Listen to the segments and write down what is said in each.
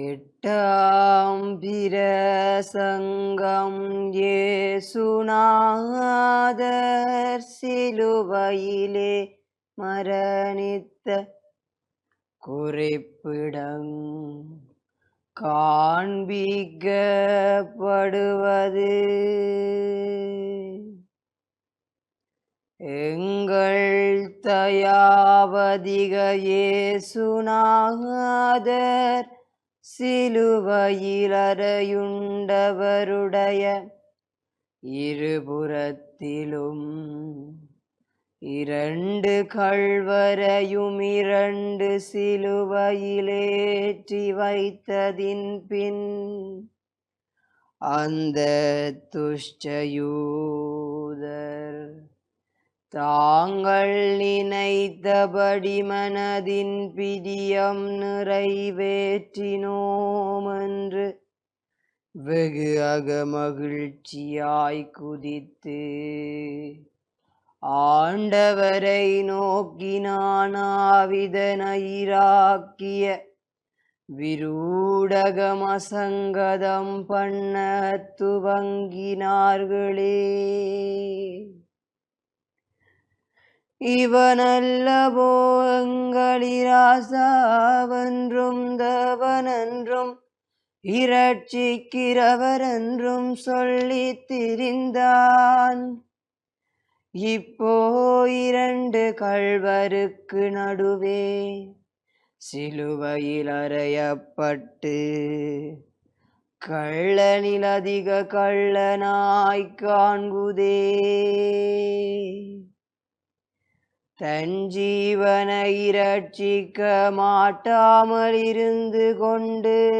எட்டாம் பிரசங்கம் ஏசுநாதர் சிலுவையிலே மரணித்த குறிப்பிடம் காண்பிக்கப்படுவது. எங்கள் தயாவதிக இயேசுநாதர் சிலுவையிலறையுண்டவருடைய இருபுறத்திலும் இரண்டு கள்வரையும் இரண்டு சிலுவையிலேற்றி வைத்ததின் பின் அந்த துஷ்டயூதர் தாங்கள் நினைத்தபடி மனதின் பிடியம் நிறைவேற்றினோம் என்று வெகு அகமகிழ்ச்சியாய் குதித்து. ஆண்டவரை நோக்கினானாவிதன ஈராக்கிய விரூடகமசங்கதம் பண்ண துவங்கினார்களே. இவனல்லவோ எங்களிராசாவென்றும் தேவனென்றும் இரட்சிக்கிறவரென்றும் சொல்லித் திரிந்தான். இப்போ இரண்டு கழ்வருக்கு நடுவே சிலுவையில் அறையப்பட்டு கள்ளனில் அதிக கள்ளனாய்க் காண்குதே. தன் ஜீவனை இரட்சிக்க மாட்டாமல் இருந்து கொண்டு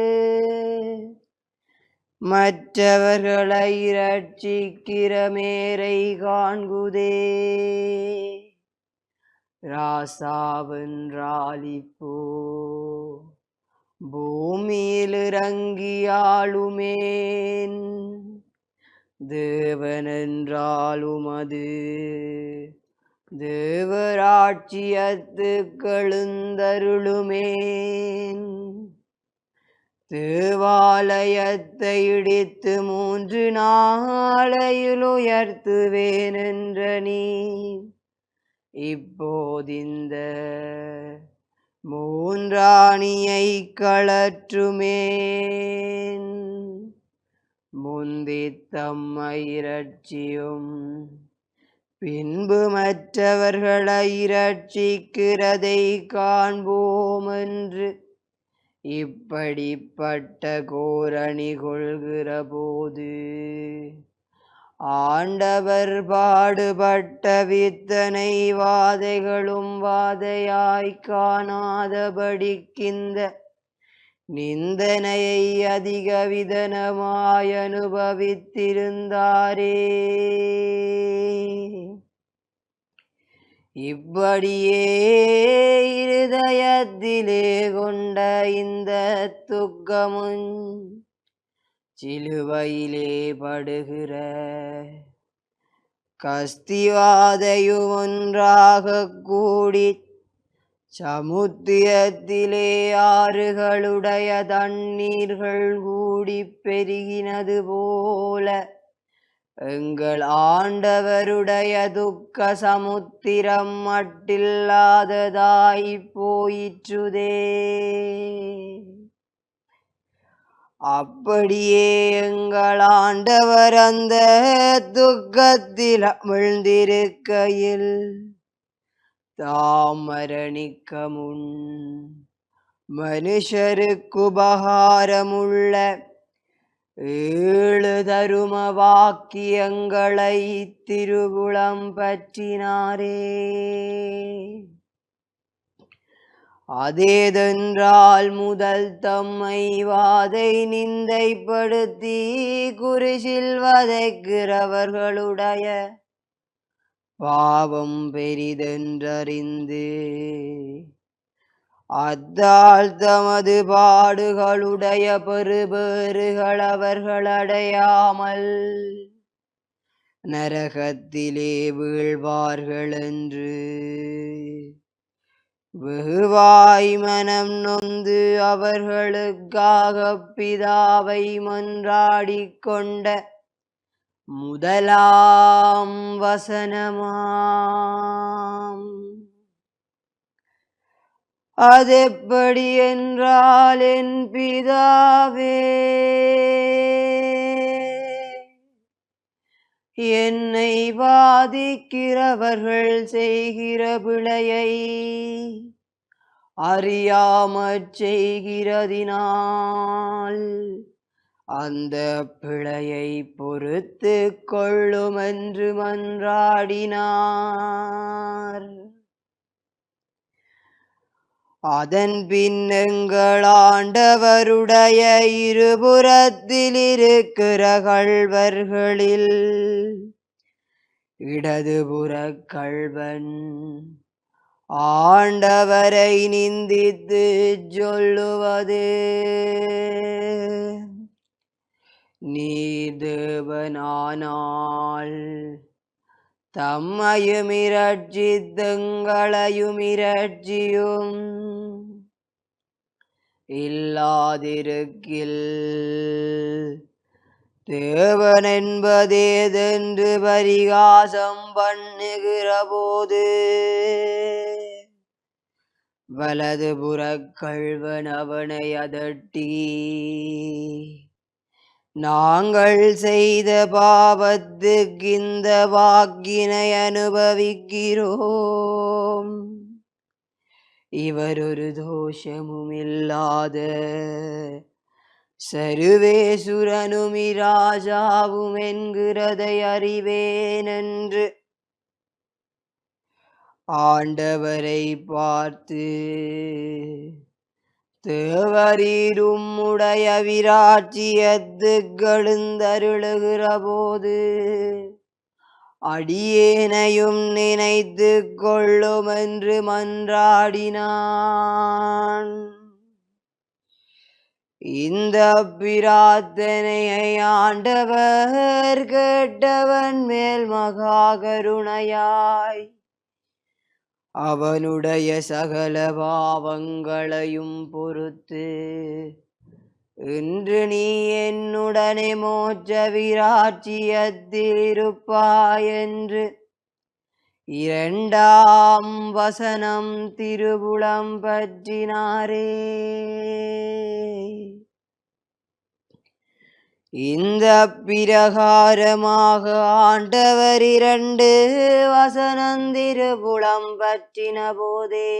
மற்றவர்களை இரட்சிக்கிற மேரை காண்குதே. ராசாவென்றால் இப்போ பூமியில் இறங்கியாளுமேன். தேவனென்றாலும் அது தேவராட்சியத்து கழுந்தருளுமேன் தேவாலயத்தை இடித்து மூன்று நாளையில் உயர்த்துவேன் என்ற நீ இப்போதிந்த மூன்றாணியை களற்றுமேன் முந்தித் தம்மை இரட்சியும் பின்பு மற்றவர்களை இரட்சிக்கிறதை காண்போம் என்று இப்படிப்பட்ட கோரணி கொள்கிற போது ஆண்டவர் பாடுபட்ட வித்தனை வாதைகளும் வாதையாய் காணாதபடிக்கின்ற நிந்தனையை அதிக விதனமாய் அனுபவித்திருந்தாரே. இப்படியே இருதயத்திலே கொண்ட இந்த துக்கமும் சிலுவையிலே படுகிற கஸ்திவாதையு ஒன்றாக கூடி சமுத்திரத்திலே ஆறுகளுடைய தண்ணீர்கள் கூடி பெருகினது போல எங்கள் ஆண்டவருடைய துக்க சமுத்திரம் மட்டில்லாததாய் போயிற்றுதே. அப்படியே எங்கள் ஆண்டவர் அந்த துக்கத்தில் அமிழ்ந்திருக்கையில் தாம் மரணிக்க முன் மனுஷருக்கு உபகாரமுள்ள ஏழு தரும வாக்கியங்களை திருவுளம் பற்றினாரே. அதேதென்றால் முதல் தம்மை வாதை நிந்தைப்படுத்தி குரிசில் வதைக்கிறவர்களுடைய பாவம் பெரிதென்றறிந்து அத்தால் தமது பாடுகளுடைய பெருபேறுகள் அவர்கள் அடையாமல் நரகத்திலே வீழ்வார்கள் என்று வெகுவாய் மனம் நொந்து அவர்களுக்காக பிதாவை மன்றாடிக் கொண்ட முதலாம் வசனமாம். அதெப்படி என்றால் என் பிதாவே என்னை வாதிக்கிறவர்கள் செய்கிற பிழையை அறியாமற் செய்கிறதினால். அந்த பிழையை பொறுத்து கொள்ளுமென்று மன்றாடினார். அதன் பின்னங்களாண்டவருடைய இருபுறத்தில் இருக்கிற கள்வர்களில் இடதுபுற கள்வன் ஆண்டவரை நிந்தித்து சொல்லுவது. நீ தேவனானால் தம்மையுமிரட்சித்தங்களையுமிரட்சியும் இல்லாதிருக்கில். தேவன் என்பதேதென்று பரிகாசம் பண்ணுகிற போது வலது புறக்கள்வன் அவனை அதட்டி நாங்கள் செய்த பாவத்துக்கு இந்த வாக்கினை அனுபவிக்கிறோம். இவர் ஒரு தோஷமும் இல்லாத சருவேசுரனுமி ராஜாவும் என்கிறதை அறிவேன் என்று ஆண்டவரை பார்த்து தேவரீரும் உடைய விராட்சியத்து கழுந்தருளுகிற போது அடியேனையும் நினைத்து கொள்ளும் என்று மன்றாடினான். இந்த பிரார்த்தனையை ஆண்டவர் கேட்டவன் மேல் மகா கருணையாய் அவனுடைய சகல பாவங்களையும் பொறுத்து. இன்று நீ என்னுடனே மோட்ச விராட்சியத்திருப்பாய் என்று இரண்டாம் வசனம் திருபுலம் பற்றினாரே. இந்த பிரகாரமாக ஆண்டவர் இரண்டு வசனந்திருபுலம் பற்றின போதே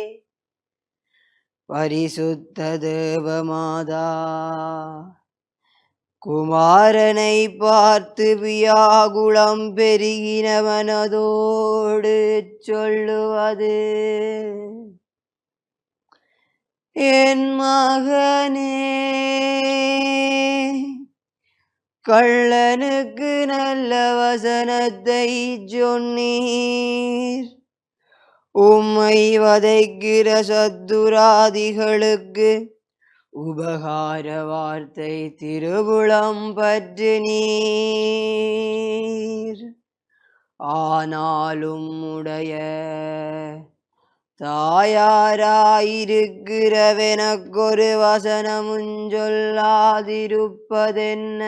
பரிசுத்த தேவமாதா குமாரனை பார்த்து வியாகுளம் பெருகின மனதோடு சொல்லுவது என் மகனே கள்ளனுக்கு நல்ல வசனத்தை சொன்னீர். உம்மை வதைக்கிற சத்துராதிகளுக்கு உபகார வார்த்தை திருவுளம் பற்று நீர் ஆனாலும் உடைய தாயாராயிருக்கிறவெனக்கொரு வசனமும் சொல்லாதிருப்பதென்ன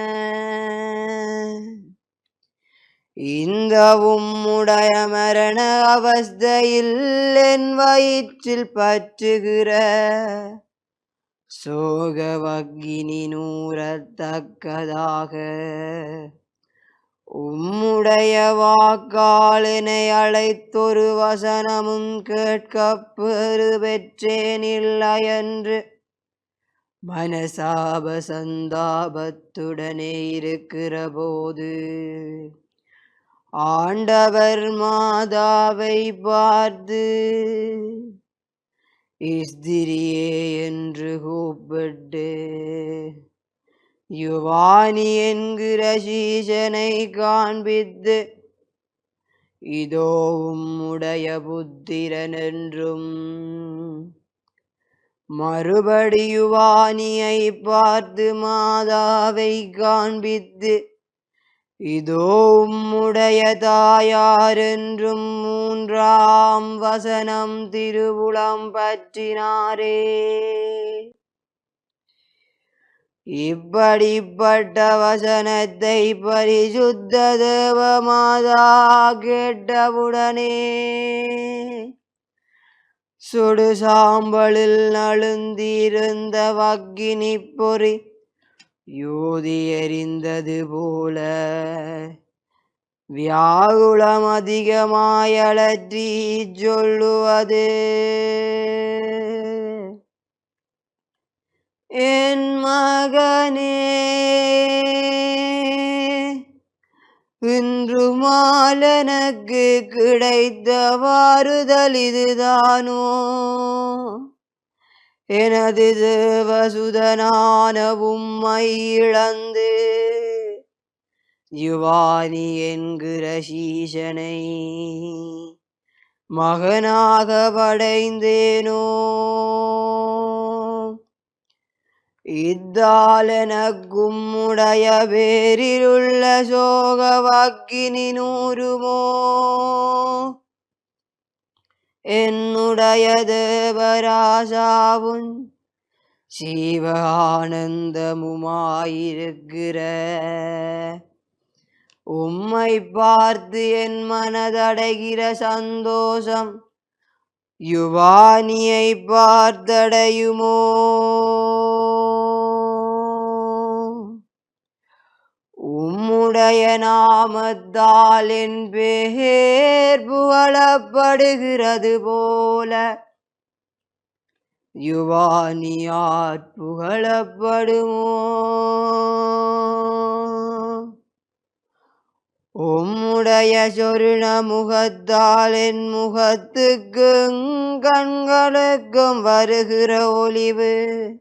இந்த உம்முடைய மரண அவஸ்தையில் என் வயிற்றில் பற்றுகிற சோகவக்கினி நூறத்தக்கதாக உம்முடைய வாக்காளினை அழைத்தொரு வசனமும் கேட்கப் பெறு பெற்றேன் இல்லை என்று மனசாப சந்தாபத்துடனே இருக்கிற போது ஆண்டவர் மாதாவை பார்த்து இஸ்திரியே என்று கூப்பிட்டு யுவானி என்கிற சீசனை காண்பித்து இதோ உம்முடைய புத்திரன் என்றும் மறுபடி யுவானியை பார்த்து மாதாவை காண்பித்து இதோ உம்முடைய தாயார் என்றும் மூன்றாம் வசனம் திருவுளம் பற்றினாரே. இப்படிப்பட்ட வசனத்தை பரிசுத்த தேவமாதா கேட்டவுடனே சுடு சாம்பலில் நழுந்திருந்த வக்கினி பொறி யூதி எறிந்தது போல வியாகுளம் அதிகமாயலற்றி சொல்லுவது. என் மகனே இன்று மாலனுக்கு கிடைத்த வாறுதல் இதுதானோ? எனது தேவசுதனான உம்மை இழந்து யுவானி என்கிற சீசனை மகனாக படைந்தேனோ? இத்தாலனக்கும் உடைய பேரிலுள்ள சோக வாக்கினி நூறுமோ? என்னுடைய தேவராசாவும் சீவ ஆனந்தமுமாயிருக்கிற உம்மை பார்த்து என் மனதடைகிற சந்தோஷம் யுவானியை பார்த்தடையுமோ? உம்முடைய நாமத்தால் என் பேர் புகழப்படுகிறது போல. யுவானியார் புகழப்படுமோ? உம்முடைய சொருண முகத்தால் என் முகத்துக்கும் கண்களுக்கும் வருகிற ஒளிவு.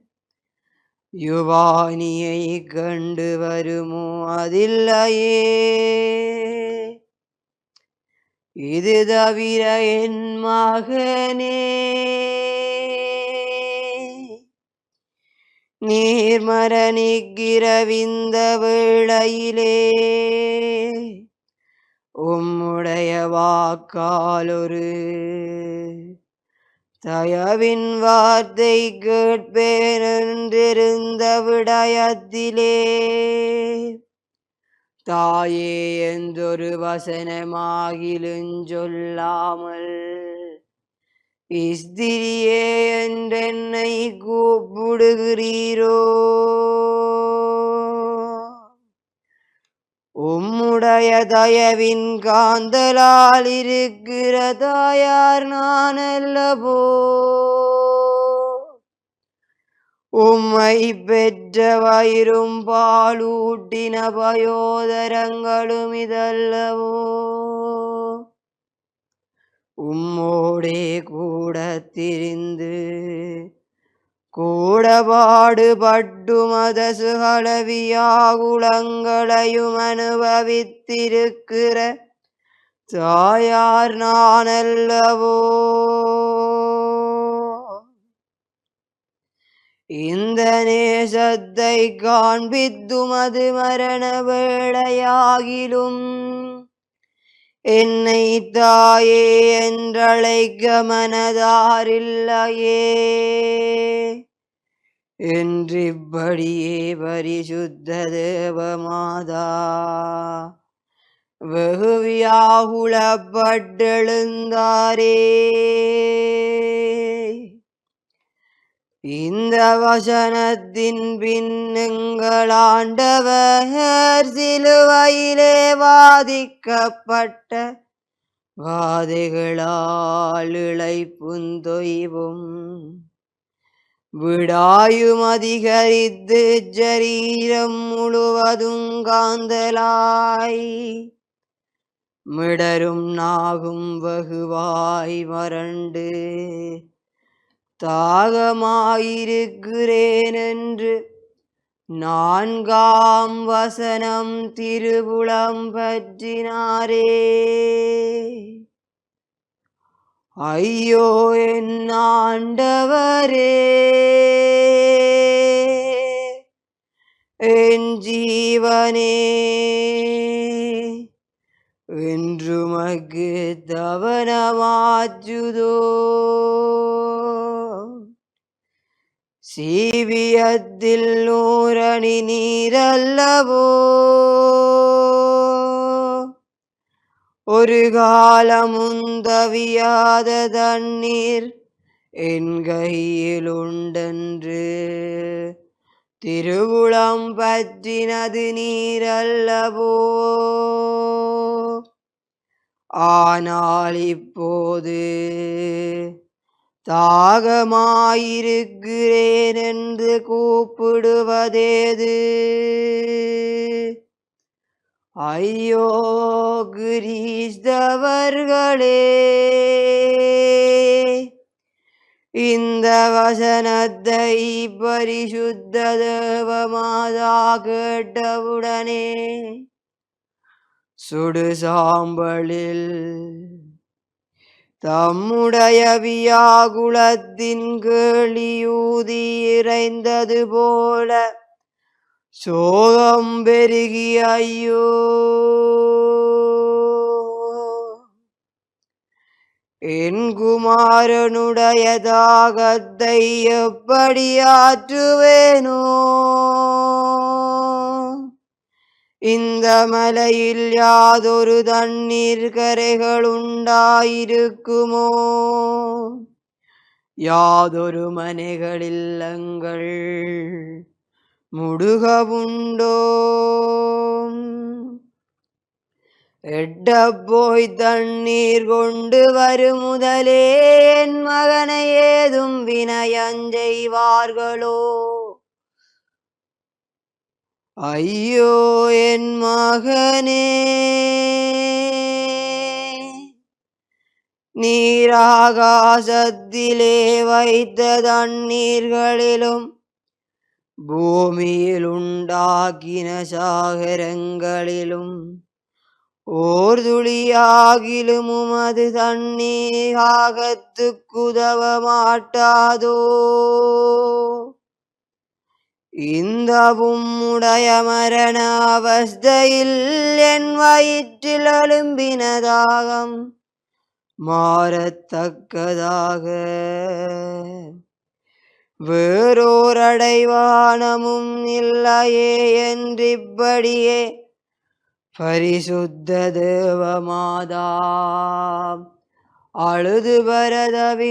யுவானியை கண்டு வருமோ அதில்லையே. இது தவிர என் மகனே. நீர்மரணிக்கிறவிந்த வேளையிலே உம்முடைய வாக்காலொரு தயவின் வார்த்தை கேட்பேனென்றிருந்த விடயத்திலே தாயே என்றொரு வசனமாகிலும் சொல்லாமல் இஸ்திரியே என்றென்னை கூப்பிடுகிறீரோ? உம்முடைய தயவின் காந்தலால் இருக்கிற தாயார் நான் அல்லவோ உம்மை பெற்ற வயிறும் பாலூட்டின பயோதரங்களும் இதல்லவோ? உம்மோடே கூட திரிந்து கூடபாடுபட்டு மதசுகளவியாகுளங்களையும் அனுபவித்திருக்கிற தாயார் நானல்லவோ இந்த நேசத்தை காண்பித்துமது மரண வேளையாகிலும் என்னை தாயே என்றழைக்க மனதாரில்லையே என்றிப்படியே பரிசுத்த தேவமாதா. வெகுவியாகுளப்பட்டெழுந்தாரே இந்த வசனத்தின் பின்னுங்களாண்டவர் சிலுவையிலே வாதிக்கப்பட்ட வாதைகளால் இழைப்புந்தொய்வும் விடாயும் அதிகரித்து ஜரீரம் முழுவதும் காந்தலாய். மிடரும் நாகும் வகுவாய் மரண்டு தாகமாயிருக்கிறேன் என்று நான்காம் வசனம் திருபுலம் பற்றினாரே. ஐயோ என் ஆண்டவரே என் ஜீவனே. என்றுமக்கு தவனமாச்சுதோ சீவியத்தில் நூரணி நீரல்லவோ? ஒரு காலமுந்தவியாத தண்ணீர் என் கையில் உண்டென்று திருவுளம் பற்றினது நீரல்லவோ? ஆனால் இப்போது தாகமாயிருக்கிறேன் என்று கூப்பிடுவதேது? ஐயோ கிரீஸ்தவர்களே! இந்த வசனத்தை பரிசுத்த தேவமாதா கேட்டவுடனே சுடு சாம்பலில் தம்முடைய வியாகுலத்தின் கேளியூதி இறைந்தது போல சோகம் பெருகி ஐயோ என் குமாரனுடைய தாகத்தை எப்படி ஆற்றுவேனோ? இந்த மலையில் யாதொரு தண்ணீர் கரைகள் உண்டாயிருக்குமோ யாதொரு மனைகளில் அங்கள் முடுகவுண்டோ? எட்ட போய் தண்ணீர் கொண்டு வரும் முதலே என் மகனை ஏதும் வினயஞ்செய்வார்களோ ஐயோ என் மகனே நீராகாசத்திலே வைத்த தண்ணீர்களிலும் பூமியில் உண்டாக்கின சாகரங்களிலும் ஓர் துளியாகிலும் உமது தண்ணீராகத்துக்குதவ மாட்டாதோ இந்தவும் உடைய மரண அவஸ்தையில் என் வயிற்றில் எழும்பினதாகம் மாறத்தக்கதாக. வேறோர் அடைவானமும் இல்லையே என்றிப்படியே பரிசுத்த தேவமாதா அழுது பரதவித்திருந்தாரே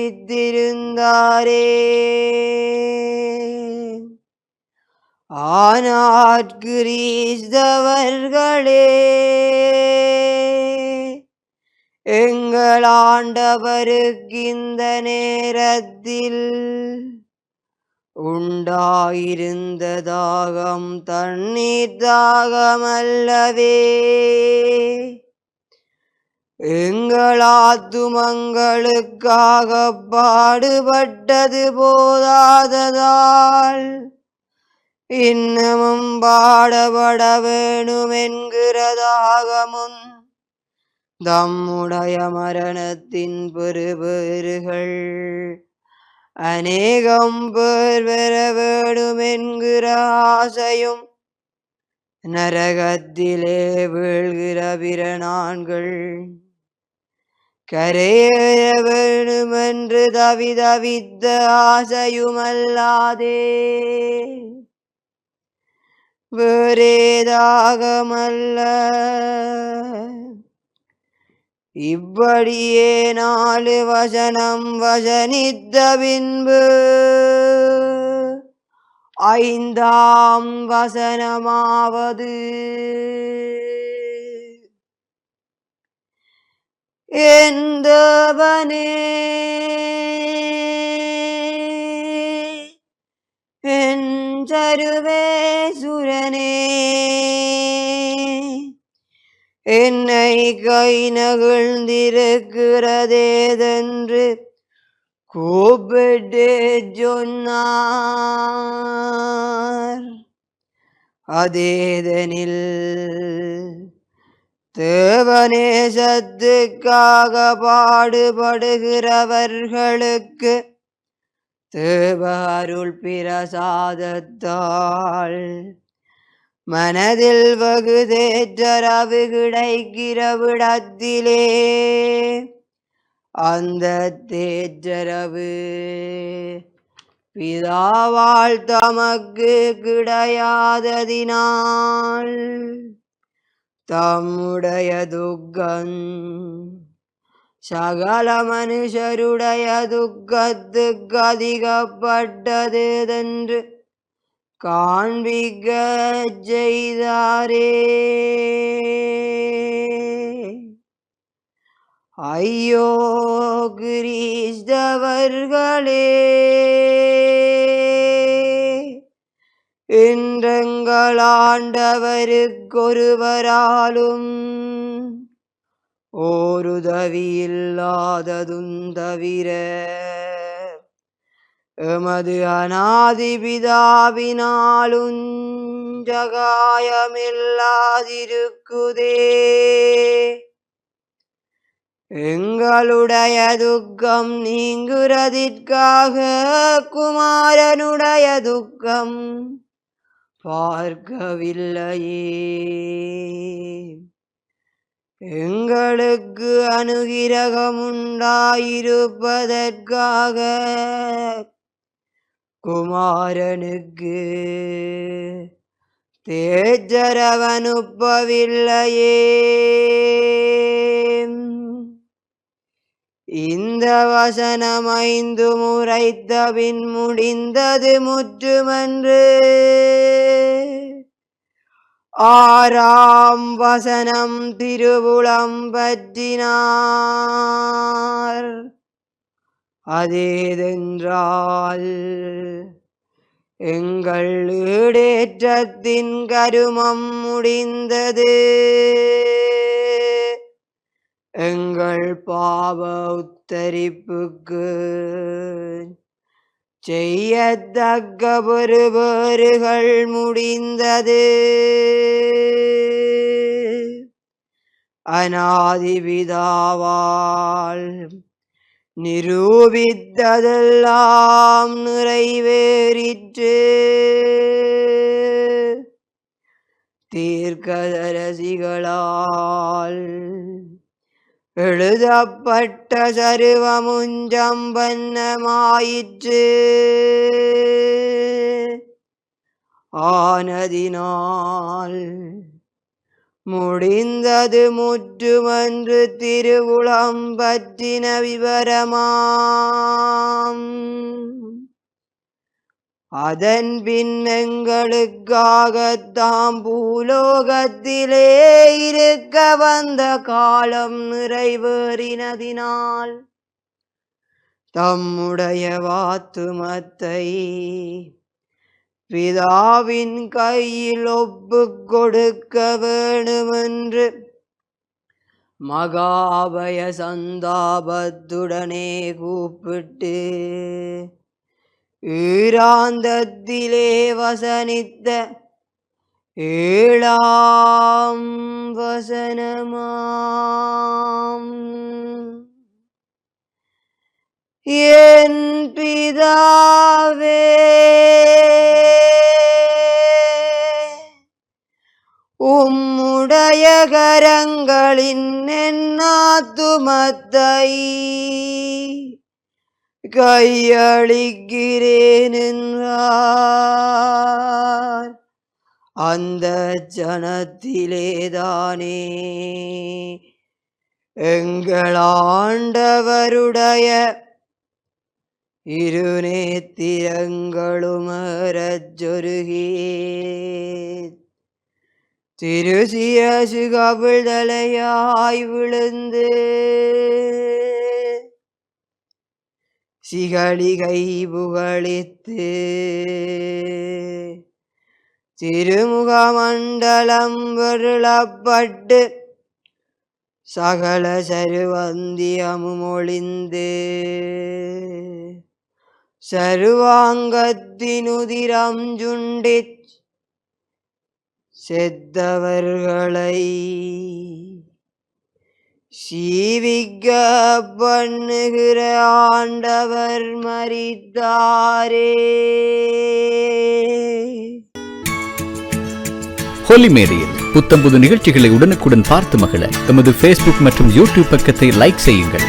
ஆனாட்கிரீஸ்தவர்களே எங்கள் ஆண்டவருக்கு இந்த நேரத்தில் உண்டாயிருந்த தாகம் தண்ணீர் தாகமல்லவே. எங்களாத்துமங்களுக்காக பாடுபட்டது போதாததால் இன்னமும் பாடபட வேணும் என்கிறதாகமும் தம்முடைய மரணத்தின் பெருபேறுகள் அநேகம் பேர் பெற வேணும் என்கிற ஆசையும் நரகத்திலே வீழ்கிற பிறநான்கள் கரையேற வேணுமென்று தவிதவித்த ஆசையுமல்லாதே. வேறேதாகமல்ல. இப்படியே நாலு வசனம் வசனித்த பின்பு ஐந்தாம் வசனமாவது. எந்தவனே என் சருவே சுரனே என்னை கை நகழ்ந்திருக்கிறதேதென்று கூப்பிட்டு சொன்னார். அதேதனில் தேவநேசத்துக்காக பாடுபடுகிறவர்களுக்கு தேவ அருள் பிரசாதத்தால் மனதில் வகுதேற்றரவு கிடைக்கிறவிடத்திலே அந்த தேற்றரவு பிதாவால் தமக்கு கிடையாததினால். தம்முடைய துக்கம் சகல மனுஷருடைய துக்கத்துக்கு அதிகப்பட்டதென்று காண்பிக்க செய்தாரே. ஐயோ கிரீஸ்தவர்களே இன்றங்களாண்டவருக்கொருவராலும் ஆண்டவருக்கொருவராலும் தவிர எமது அநாதிபிதாவினாலும் ஜகாயமில்லாதிருக்குதே எங்களுடைய துக்கம் நீங்குறதிற்காக குமாரனுடைய துக்கம் பார்க்கவில்லையே. எங்களுக்கு அனுகிரகமுண்டாயிருப்பதற்காக குமாரனுக்கு. தேஜரவனுப்பவில்லையே. இந்த வசனம் ஐந்து முறைத்தபின் முடிந்தது முற்றுமென்று. ஆறாம் வசனம் திருவுளம் பற்றினார். அதேதென்றால் எங்கள் ஈடேற்றத்தின் கருமம் முடிந்தது. எங்கள் பாவ உத்தரிப்புக்கு செய்யத்தக்க பெறுபேறுகள் முடிந்தது. அநாதிபிதாவால் நிரூபித்ததெல்லாம் நிறைவேறிற்று. தீர்க்கதரசிகளால் எழுதப்பட்ட சருவமுஞ்சம்பன்னமாயிற்று ஆனதினால் முடிந்தது முற்றுமன்று திருவுளம் பற்றின விவரமாம். அதன் பின் எங்களுக்காகத்தாம் பூலோகத்திலே இருக்க வந்த காலம் நிறைவேறினதினால் தம்முடைய வாத்துமத்தை பிதாவின் கையில் ஒப்பு கொடுக்க வேணுமென்று மகாபய சந்தாபத்துடனே கூப்பிட்டு ஈராந்தத்திலே வசனித்த ஏழாம் வசனமாம். என் பிதாவே கரங்களின் என்னாத்துமத்தை கையளிக்கிறேன் என்றார். அந்த ஜனத்திலேதானே? எங்கள் ஆண்டவருடைய இருநேத்திரங்களுமரச்சொருகே திருசியசு கவிழ்தலையாய் விழுந்து சிகளிகை புகழித்து திருமுகமண்டலம் வருளப்பட்டு சகல சருவந்தியமும் ஒளிந்து சருவாங்கத்தினுதிரம் ஜுண்டிச் செத்தவர்களை சீவிக்க பண்ணுகிற ஆண்டவர் மரித்தாரே. புத்தம் புத்தம்புது நிகழ்ச்சிகளை உடனுக்குடன் பார்த்து மகிழ. எமது ஃபேஸ்புக் மற்றும் யூடியூப் பக்கத்தை லைக் செய்யுங்கள்.